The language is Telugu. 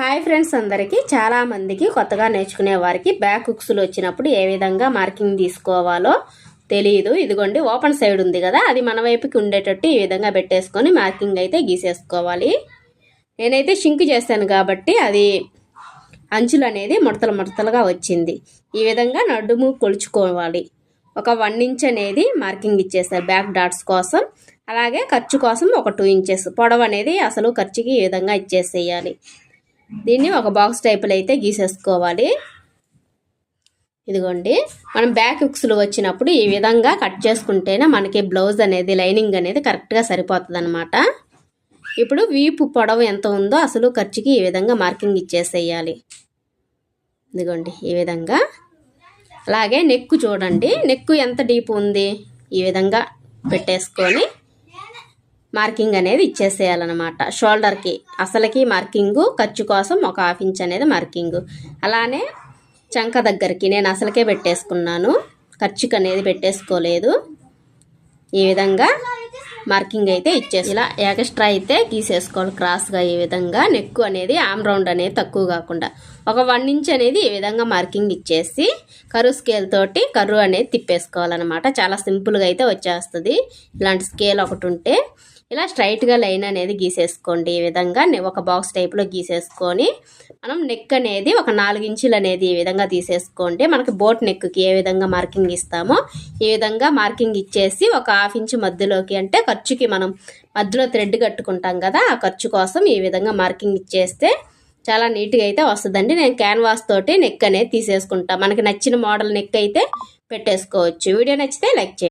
హాయ్ ఫ్రెండ్స్ అందరికీ. చాలామందికి కొత్తగా నేర్చుకునే వారికి బ్యాక్ హుక్స్లు వచ్చినప్పుడు ఏ విధంగా మార్కింగ్ తీసుకోవాలో తెలియదు ఇదిగోండి ఓపెన్ సైడ్ ఉంది కదా అది మన వైపుకి ఉండేటట్టు ఈ విధంగా పెట్టేసుకొని మార్కింగ్ అయితే గీసేసుకోవాలి. నేనైతే షింక్ చేశాను కాబట్టి అది అంచులు అనేది ముడతలు ముడతలుగా వచ్చింది. ఈ విధంగా నడుము కొలుచుకోవాలి. ఒక వన్ ఇంచ్ అనేది మార్కింగ్ ఇచ్చేసారు బ్యాక్ డాట్స్ కోసం. అలాగే ఖర్చు కోసం ఒక టూ ఇంచెస్ పొడవు అనేది అసలు ఖర్చుకి ఈ విధంగా ఇచ్చేసేయాలి. దీన్ని ఒక బాక్స్ టైపులో అయితే గీసేసుకోవాలి. ఇదిగోండి. మనం బ్యాక్ హుక్స్లు వచ్చినప్పుడు ఈ విధంగా కట్ చేసుకుంటేనే మనకి బ్లౌజ్ అనేది లైనింగ్ అనేది కరెక్ట్గా సరిపోతుంది అనమాట ఇప్పుడు వీపు పొడవు ఎంత ఉందో అసలు ఖర్చుకి ఈ విధంగా మార్కింగ్ ఇచ్చేసేయాలి. ఇదిగోండి ఈ విధంగా. అలాగే నెక్కు చూడండి. నెక్కు ఎంత డీప్ ఉంది? ఈ విధంగా పెట్టేసుకొని మార్కింగ్ అనేది ఇచ్చేసేయాలన్నమాట. షోల్డర్కి అసలకి మార్కింగు ఖర్చు కోసం ఒక హాఫ్ ఇంచ్ అనేది మార్కింగ్. అలానే చంక దగ్గరికి నేను అసలకే పెట్టేసుకున్నాను. ఖర్చుకి అనేది పెట్టేసుకోలేదు. ఈ విధంగా మార్కింగ్ అయితే ఇచ్చేసి ఇలా ఎక్స్ట్రా అయితే గీసేసుకోవాలి. క్రాస్గా ఈ విధంగా నెక్ అనేది ఆమ్ రౌండ్ అనేది తక్కువ కాకుండా. ఒక వన్ ఇంచ్ అనేది ఈ విధంగా మార్కింగ్ ఇచ్చేసి కరువు స్కేల్ తోటి కరువు అనేది తిప్పేసుకోవాలన్నమాట. చాలా సింపుల్గా అయితే వచ్చేస్తుంది. ఇలాంటి స్కేల్ ఒకటి ఉంటే ఇలా స్ట్రైట్గా లైన్ అనేది గీసేసుకోండి. ఈ విధంగా ఒక బాక్స్ టైప్లో గీసేసుకొని మనం నెక్ అనేది ఒక నాలుగు ఇంచులు అనేది ఈ విధంగా తీసేసుకోండి. మనకి బోట్ నెక్కి ఏ విధంగా మార్కింగ్ ఇస్తామో ఈ విధంగా మార్కింగ్ ఇచ్చేసి ఒక హాఫ్ ఇంచు మధ్యలోకి అంటే ఖర్చుకి మనం మధ్యలో థ్రెడ్ కట్టుకుంటాం కదా ఆ ఖర్చు కోసం ఈ విధంగా మార్కింగ్ ఇచ్చేస్తే చాలా నీట్గా అయితే వస్తుందండి. నేను క్యాన్వాస్ తోటి నెక్ అనేది తీసేసుకుంటా. మనకి నచ్చిన మోడల్ నెక్ అయితే పెట్టేసుకోవచ్చు. వీడియో నచ్చితే లైక్ చేయండి.